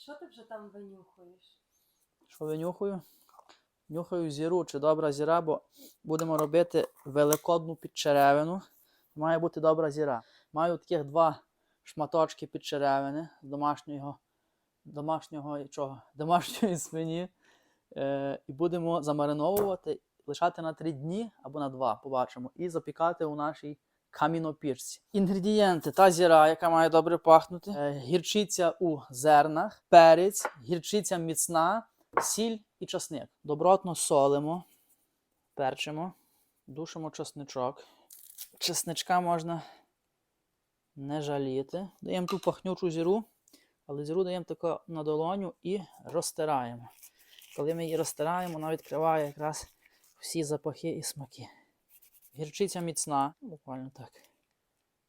Що ти вже там винюхуєш? Що винюхаю? Нюхаю зіру, чи добра зіра, бо будемо робити великодну підчеревину. Має бути добра зіра. Маю таких два шматочки підчеревини з домашнього, домашнього чого? домашньої свині. Е, і будемо замариновувати, лишати на 3 дні або на 2, побачимо, і запікати у нашій камінопірці. Інгредієнти та зіра, яка має добре пахнути, е, гірчиця у зернах, перець, гірчиця міцна, сіль і часник. Добротно солимо, перчимо, душимо часничок. Чесничка можна не жаліти. Даємо ту пахнючу зіру, але зіру даємо тако на долоню і розтираємо. Коли ми її розтираємо, вона відкриває якраз всі запахи і смаки. Гірчиця міцна, буквально так.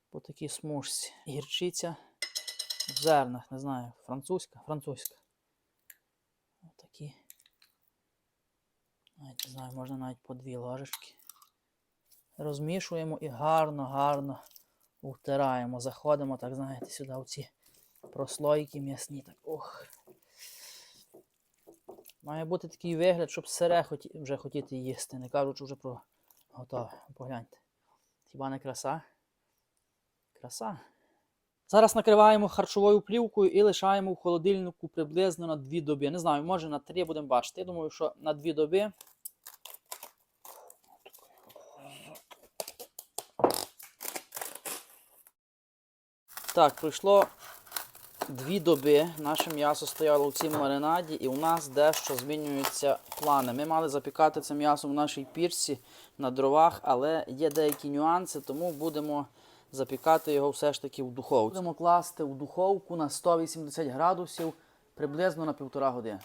По такій смужці. Гірчиця в зернах, не знаю, французька, французька. Отакі. Навіть не знаю, можна навіть по дві ложечки. Розмішуємо і гарно, гарно втираємо. Заходимо, так знаєте, сюди в ці прослойки м'ясні. Так, ох. Має бути такий вигляд, щоб сире хоті... вже хотіти їсти. Не кажучи вже про готове. Погляньте. Хіба не краса? Краса. Зараз накриваємо харчовою плівкою і лишаємо в холодильнику приблизно на 2 доби. Не знаю, може на 3 будемо бачити. Я думаю, що на 2 доби. Так, пройшло дві доби. Наше м'ясо стояло в цій маринаді, і у нас дещо змінюються плани. Ми мали запікати це м'ясо в нашій пірці на дровах, але є деякі нюанси, тому будемо запікати його все ж таки в духовці. Будемо класти в духовку на 180 градусів приблизно на півтора години.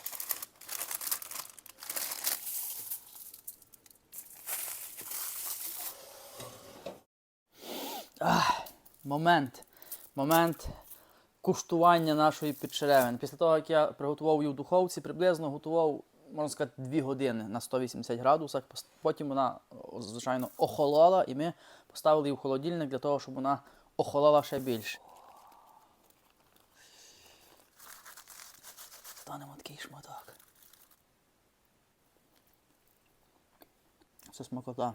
Ах, момент. Момент куштування нашої підчеревини. Після того, як я приготував її в духовці, приблизно готував, можна сказати, 2 години на 180 градусах. Потім вона, звичайно, охолола, і ми поставили її в холодильник для того, щоб вона охолола ще більше. Станемо такий шматок. Це смакота.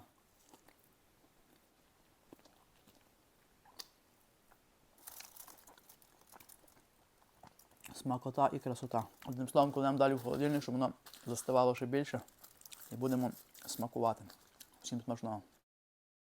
Смакота і красота. Одним словом, нам далі в холодильник, щоб воно застивало ще більше, і будемо смакувати. Всім смачного.